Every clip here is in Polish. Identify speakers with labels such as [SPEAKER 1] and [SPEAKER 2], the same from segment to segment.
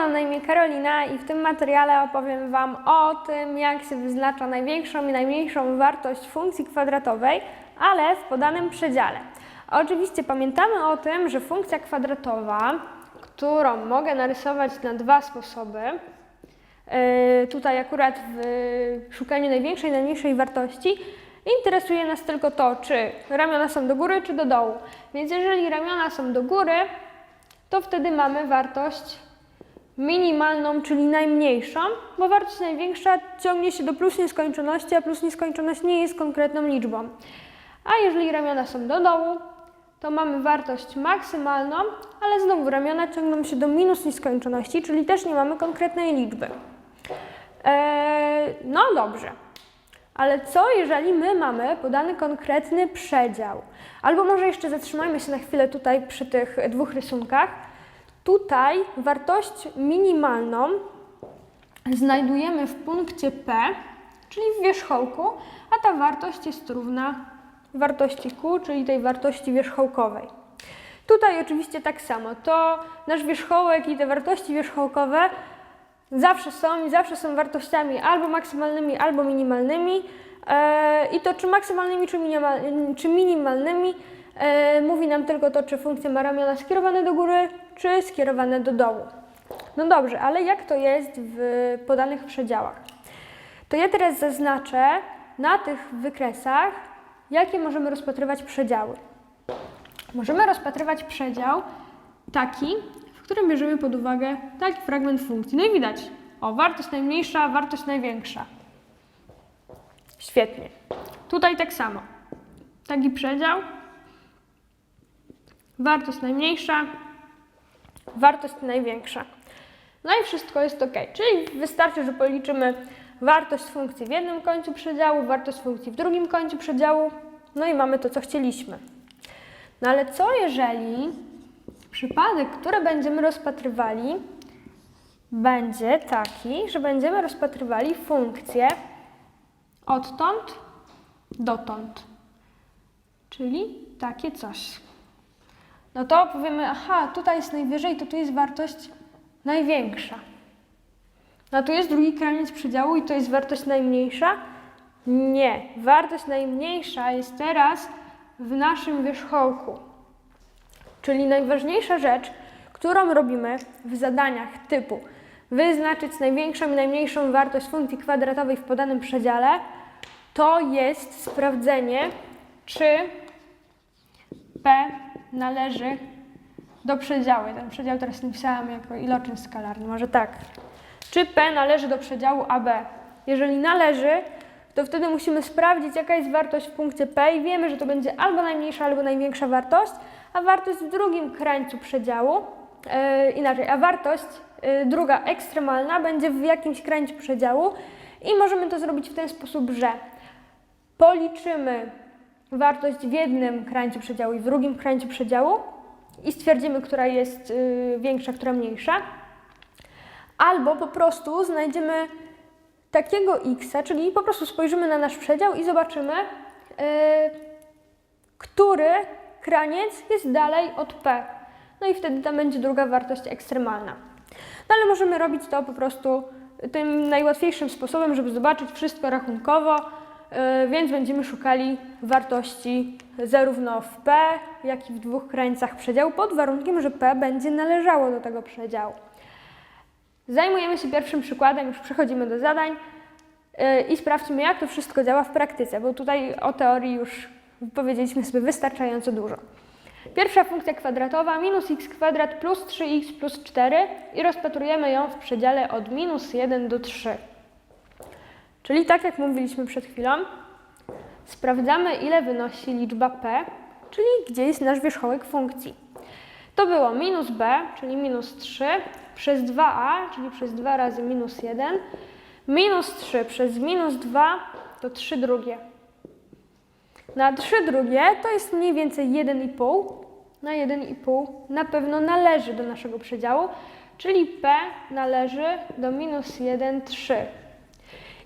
[SPEAKER 1] mam na imię Karolina i w tym materiale opowiem Wam o tym, jak się wyznacza największą i najmniejszą wartość funkcji kwadratowej, ale w podanym przedziale. Oczywiście pamiętamy o tym, że funkcja kwadratowa, którą mogę narysować na dwa sposoby, yy, tutaj akurat w szukaniu największej i najmniejszej wartości, interesuje nas tylko to, czy ramiona są do góry, czy do dołu. Więc jeżeli ramiona są do góry, to wtedy mamy wartość minimalną, czyli najmniejszą, bo wartość największa ciągnie się do plus nieskończoności, a plus nieskończoność nie jest konkretną liczbą. A jeżeli ramiona są do dołu, to mamy wartość maksymalną, ale znowu ramiona ciągną się do minus nieskończoności, czyli też nie mamy konkretnej liczby. Eee, no dobrze. Ale co jeżeli my mamy podany konkretny przedział? Albo może jeszcze zatrzymajmy się na chwilę tutaj przy tych dwóch rysunkach. Tutaj wartość minimalną znajdujemy w punkcie P, czyli w wierzchołku, a ta wartość jest równa wartości Q, czyli tej wartości wierzchołkowej. Tutaj oczywiście tak samo. To nasz wierzchołek i te wartości wierzchołkowe zawsze są i zawsze są wartościami albo maksymalnymi, albo minimalnymi. E, I to czy maksymalnymi, czy, czy minimalnymi e, mówi nam tylko to, czy funkcja ma ramiona skierowane do góry, czy skierowane do dołu. No dobrze, ale jak to jest w podanych przedziałach? To ja teraz zaznaczę na tych wykresach, jakie możemy rozpatrywać przedziały. Możemy rozpatrywać przedział taki, w którym bierzemy pod uwagę taki fragment funkcji. No i widać, o, wartość najmniejsza, wartość największa. Świetnie. Tutaj tak samo. Taki przedział. Wartość najmniejsza, wartość największa. No i wszystko jest ok. Czyli wystarczy, że policzymy wartość funkcji w jednym końcu przedziału, wartość funkcji w drugim końcu przedziału, no i mamy to, co chcieliśmy. No ale co jeżeli przypadek, który będziemy rozpatrywali, będzie taki, że będziemy rozpatrywali funkcję odtąd dotąd. Czyli takie coś. No to powiemy, aha, tutaj jest najwyżej, to tu jest wartość największa. No tu jest drugi kraniec przedziału i to jest wartość najmniejsza? Nie. Wartość najmniejsza jest teraz w naszym wierzchołku. Czyli najważniejsza rzecz, którą robimy w zadaniach typu wyznaczyć największą i najmniejszą wartość funkcji kwadratowej w podanym przedziale, to jest sprawdzenie, czy P należy do przedziału. Ten przedział teraz napisałam jako iloczyn skalarny, może tak. Czy P należy do przedziału AB? Jeżeli należy, to wtedy musimy sprawdzić, jaka jest wartość w punkcie P i wiemy, że to będzie albo najmniejsza, albo największa wartość, a wartość w drugim krańcu przedziału, e, inaczej, a wartość e, druga ekstremalna będzie w jakimś krańcu przedziału i możemy to zrobić w ten sposób, że policzymy wartość w jednym krańcu przedziału i w drugim krańcu przedziału i stwierdzimy, która jest y, większa, która mniejsza. Albo po prostu znajdziemy takiego x, czyli po prostu spojrzymy na nasz przedział i zobaczymy, y, który kraniec jest dalej od p. No i wtedy tam będzie druga wartość ekstremalna. No ale możemy robić to po prostu tym najłatwiejszym sposobem, żeby zobaczyć wszystko rachunkowo, więc będziemy szukali wartości zarówno w p, jak i w dwóch krańcach przedziału, pod warunkiem, że p będzie należało do tego przedziału. Zajmujemy się pierwszym przykładem, już przechodzimy do zadań yy, i sprawdźmy, jak to wszystko działa w praktyce, bo tutaj o teorii już powiedzieliśmy sobie wystarczająco dużo. Pierwsza funkcja kwadratowa minus x kwadrat plus 3x plus 4 i rozpatrujemy ją w przedziale od minus 1 do 3. Czyli tak jak mówiliśmy przed chwilą, sprawdzamy ile wynosi liczba p, czyli gdzie jest nasz wierzchołek funkcji. To było minus b, czyli minus 3, przez 2a, czyli przez 2 razy minus 1, minus 3 przez minus 2 to 3 drugie. Na 3 drugie to jest mniej więcej 1,5. Na 1,5 na pewno należy do naszego przedziału, czyli p należy do minus 1, 3.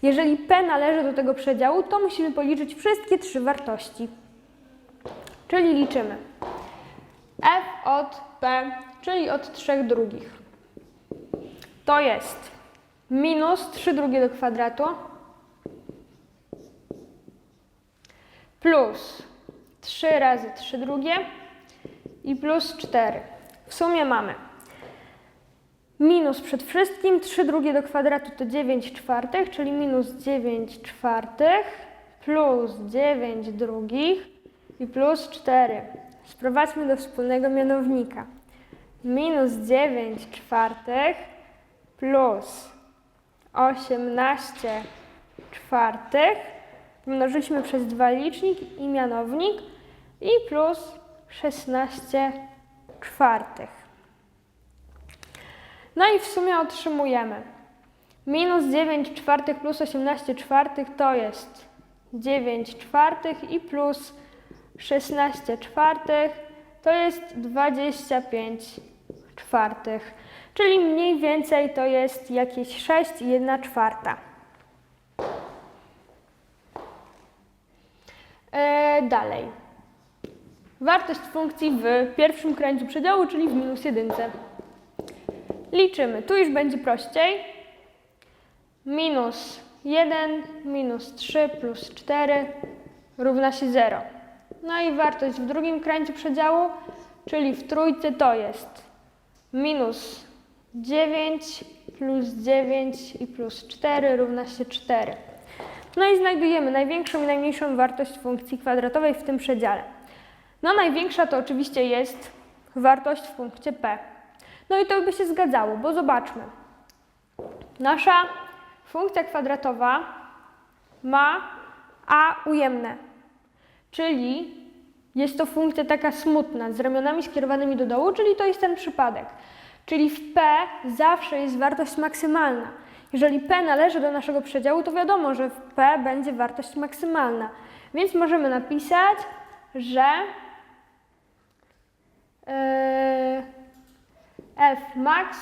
[SPEAKER 1] Jeżeli p należy do tego przedziału, to musimy policzyć wszystkie trzy wartości. Czyli liczymy f od p, czyli od 3 drugich. to jest minus 3 drugie do kwadratu plus 3 razy 3 drugie i plus 4. W sumie mamy minus przed wszystkim 3 drugie do kwadratu to 9 czwartych, czyli minus 9 czwartych plus 9 drugich i plus 4. Sprowadźmy do wspólnego mianownika. Minus 9 czwartych plus 18 czwartych mnożyliśmy przez dwa licznik i mianownik i plus 16 czwartych. No i w sumie otrzymujemy minus 9 czwartych plus 18 czwartych to jest 9 czwartych i plus 16 czwartych to jest 25 czwartych, czyli mniej więcej to jest jakieś 6 i 1 czwarta. E, dalej. Wartość funkcji w pierwszym krańcu przedziału, czyli w minus jedynce. Liczymy. Tu już będzie prościej. Minus 1 minus 3 plus 4 równa się 0. No i wartość w drugim krańcu przedziału, czyli w trójce to jest minus 9 plus 9 i plus 4 równa się 4. No i znajdujemy największą i najmniejszą wartość funkcji kwadratowej w tym przedziale. No największa to oczywiście jest wartość w punkcie p. No i to by się zgadzało, bo zobaczmy. Nasza funkcja kwadratowa ma a ujemne, czyli jest to funkcja taka smutna, z ramionami skierowanymi do dołu, czyli to jest ten przypadek. Czyli w p zawsze jest wartość maksymalna. Jeżeli p należy do naszego przedziału, to wiadomo, że w p będzie wartość maksymalna. Więc możemy napisać, że yy, f max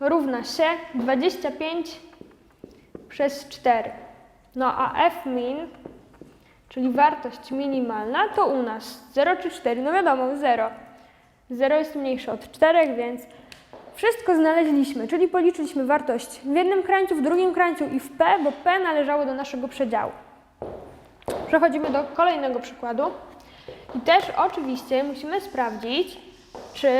[SPEAKER 1] równa się 25 przez 4. No a f min, czyli wartość minimalna, to u nas 0 czy 4? No wiadomo, 0. 0 jest mniejsze od 4, więc wszystko znaleźliśmy, czyli policzyliśmy wartość w jednym krańcu, w drugim krańcu i w p, bo p należało do naszego przedziału. Przechodzimy do kolejnego przykładu. I też oczywiście musimy sprawdzić, czy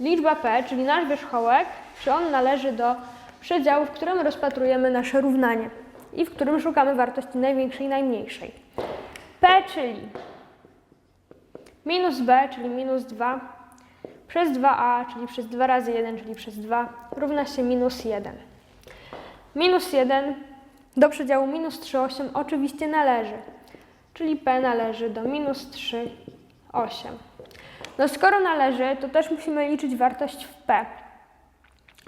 [SPEAKER 1] liczba p, czyli nasz wierzchołek, czy on należy do przedziału, w którym rozpatrujemy nasze równanie i w którym szukamy wartości największej i najmniejszej. p, czyli minus b, czyli minus 2, przez 2a, czyli przez 2 razy 1, czyli przez 2, równa się minus 1. Minus 1 do przedziału minus 3,8 oczywiście należy, czyli p należy do minus 3,8. No skoro należy, to też musimy liczyć wartość w p.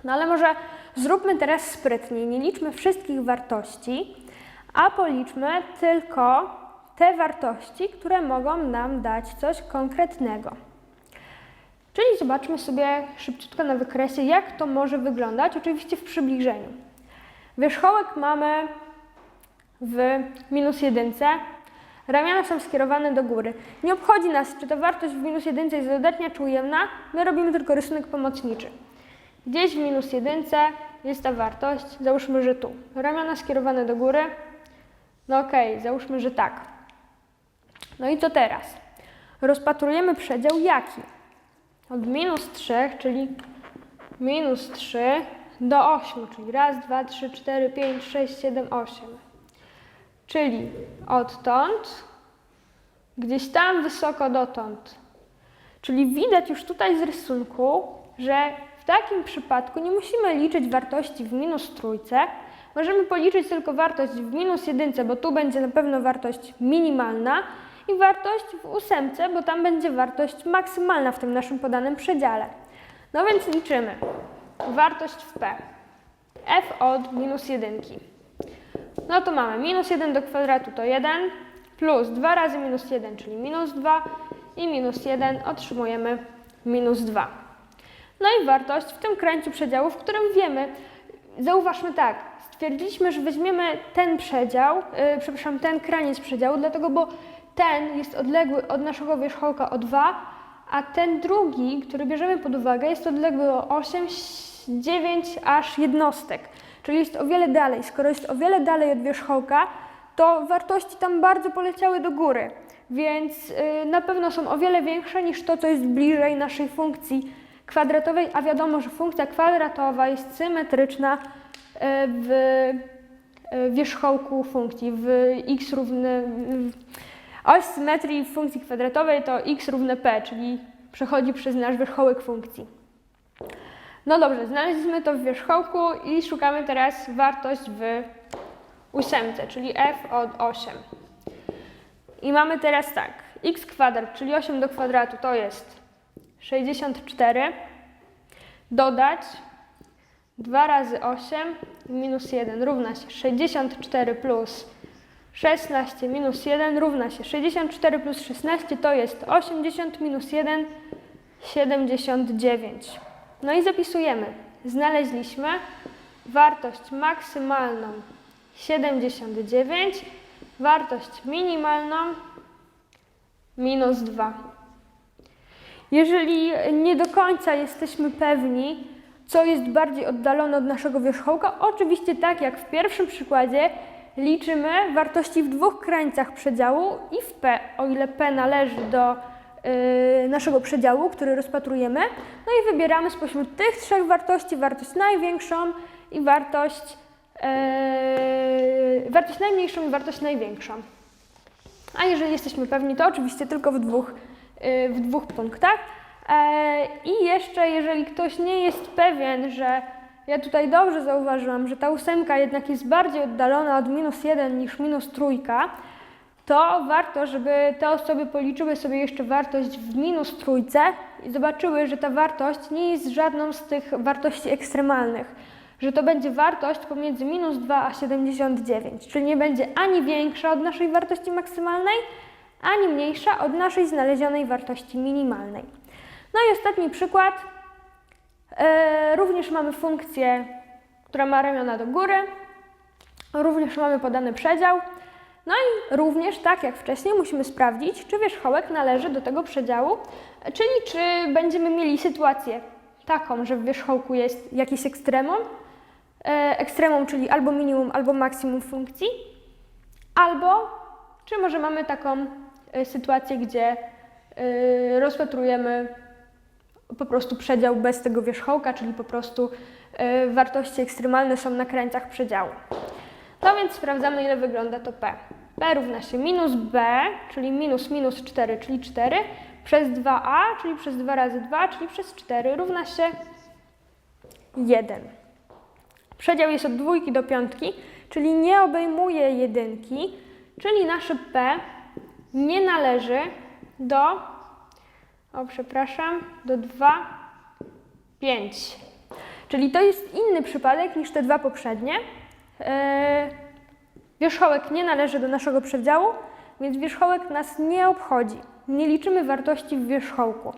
[SPEAKER 1] No ale może zróbmy teraz sprytniej, nie liczmy wszystkich wartości, a policzmy tylko te wartości, które mogą nam dać coś konkretnego. Czyli zobaczmy sobie szybciutko na wykresie, jak to może wyglądać, oczywiście w przybliżeniu. Wierzchołek mamy w minus jedynce, ramiona są skierowane do góry. Nie obchodzi nas, czy ta wartość w minus jedynce jest dodatnia czy ujemna, my robimy tylko rysunek pomocniczy. Gdzieś w minus jedynce jest ta wartość, załóżmy, że tu. Ramiona skierowane do góry, no okej, okay, załóżmy, że tak. No i co teraz? Rozpatrujemy przedział jaki? Od minus 3, czyli minus 3 do 8, czyli raz, dwa, trzy, cztery, pięć, sześć, siedem, osiem. Czyli odtąd, gdzieś tam wysoko dotąd. Czyli widać już tutaj z rysunku, że w takim przypadku nie musimy liczyć wartości w minus trójce, możemy policzyć tylko wartość w minus jedynce, bo tu będzie na pewno wartość minimalna i wartość w ósemce, bo tam będzie wartość maksymalna w tym naszym podanym przedziale. No więc liczymy. Wartość w p. f od minus jedynki. No to mamy minus 1 do kwadratu to 1, plus 2 razy minus 1, czyli minus 2 i minus 1 otrzymujemy minus 2. No i wartość w tym krańcu przedziału, w którym wiemy, zauważmy tak, stwierdziliśmy, że weźmiemy ten przedział, yy, przepraszam, ten kraniec przedziału, dlatego, bo ten jest odległy od naszego wierzchołka o 2, a ten drugi, który bierzemy pod uwagę, jest odległy o 8, 9 aż jednostek, czyli jest o wiele dalej. Skoro jest o wiele dalej od wierzchołka, to wartości tam bardzo poleciały do góry, więc y, na pewno są o wiele większe niż to, co jest bliżej naszej funkcji kwadratowej, a wiadomo, że funkcja kwadratowa jest symetryczna y, w y, wierzchołku funkcji, w x równy... Oś symetrii funkcji kwadratowej to x równe p, czyli przechodzi przez nasz wierzchołek funkcji. No dobrze, znaleźliśmy to w wierzchołku i szukamy teraz wartość w ósemce, czyli f od 8. I mamy teraz tak, x kwadrat, czyli 8 do kwadratu to jest 64, dodać 2 razy 8 minus 1 równa się 64 plus 16 minus 1 równa się 64 plus 16 to jest 80 minus 1 79. No i zapisujemy. Znaleźliśmy wartość maksymalną 79, wartość minimalną minus 2. Jeżeli nie do końca jesteśmy pewni, co jest bardziej oddalone od naszego wierzchołka, oczywiście tak jak w pierwszym przykładzie liczymy wartości w dwóch krańcach przedziału i w p, o ile p należy do naszego przedziału, który rozpatrujemy. No i wybieramy spośród tych trzech wartości wartość największą i wartość, y, wartość najmniejszą i wartość największą. A jeżeli jesteśmy pewni, to oczywiście tylko w dwóch, y, w dwóch punktach. E, I jeszcze, jeżeli ktoś nie jest pewien, że ja tutaj dobrze zauważyłam, że ta ósemka jednak jest bardziej oddalona od minus 1 niż minus trójka, to warto, żeby te osoby policzyły sobie jeszcze wartość w minus trójce i zobaczyły, że ta wartość nie jest żadną z tych wartości ekstremalnych, że to będzie wartość pomiędzy minus 2 a 79, czyli nie będzie ani większa od naszej wartości maksymalnej, ani mniejsza od naszej znalezionej wartości minimalnej. No i ostatni przykład. E, również mamy funkcję, która ma ramiona do góry. Również mamy podany przedział. No i również, tak jak wcześniej, musimy sprawdzić, czy wierzchołek należy do tego przedziału, czyli czy będziemy mieli sytuację taką, że w wierzchołku jest jakiś ekstremum, e, ekstremum, czyli albo minimum, albo maksimum funkcji, albo czy może mamy taką e, sytuację, gdzie e, rozpatrujemy po prostu przedział bez tego wierzchołka, czyli po prostu wartości ekstremalne są na krańcach przedziału. No więc sprawdzamy, ile wygląda to P. P równa się minus B, czyli minus minus 4, czyli 4, przez 2A, czyli przez 2 razy 2, czyli przez 4, równa się 1. Przedział jest od dwójki do piątki, czyli nie obejmuje jedynki, czyli nasze P nie należy do, o przepraszam, do 2, 5. Czyli to jest inny przypadek niż te dwa poprzednie. Yy, wierzchołek nie należy do naszego przedziału, więc wierzchołek nas nie obchodzi. Nie liczymy wartości w wierzchołku.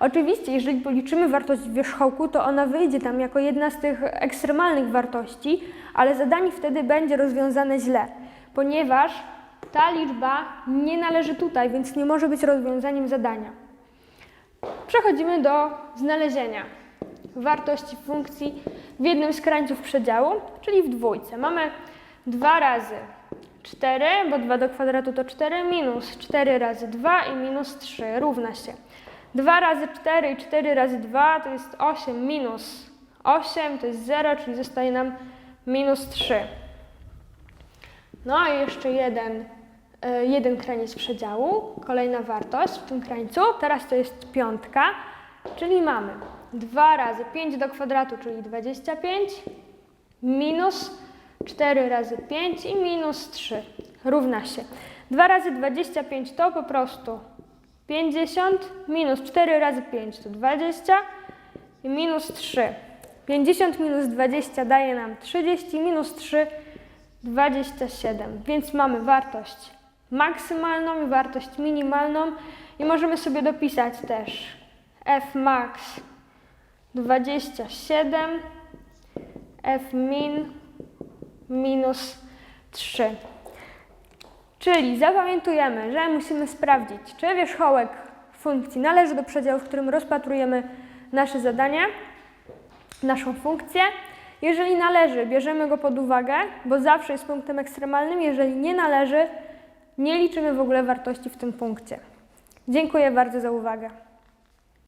[SPEAKER 1] Oczywiście, jeżeli policzymy wartość wierzchołku, to ona wyjdzie tam jako jedna z tych ekstremalnych wartości, ale zadanie wtedy będzie rozwiązane źle, ponieważ ta liczba nie należy tutaj, więc nie może być rozwiązaniem zadania. Przechodzimy do znalezienia wartości funkcji w jednym z krańców przedziału, czyli w dwójce. Mamy 2 razy 4, bo 2 do kwadratu to 4, minus 4 razy 2 i minus 3 równa się. 2 razy 4 i 4 razy 2 to jest 8 minus 8 to jest 0, czyli zostaje nam minus 3. No i jeszcze jeden, e, jeden kraniec przedziału, kolejna wartość w tym krańcu. Teraz to jest piątka, czyli mamy 2 razy 5 do kwadratu, czyli 25, minus 4 razy 5 i minus 3 równa się. 2 razy 25 to po prostu 50, minus 4 razy 5 to 20 i minus 3. 50 minus 20 daje nam 30, minus 3 27, więc mamy wartość maksymalną i wartość minimalną i możemy sobie dopisać też f max 27, f min minus 3. Czyli zapamiętujemy, że musimy sprawdzić, czy wierzchołek funkcji należy do przedziału, w którym rozpatrujemy nasze zadanie. naszą funkcję. Jeżeli należy, bierzemy go pod uwagę, bo zawsze jest punktem ekstremalnym. Jeżeli nie należy, nie liczymy w ogóle wartości w tym punkcie. Dziękuję bardzo za uwagę.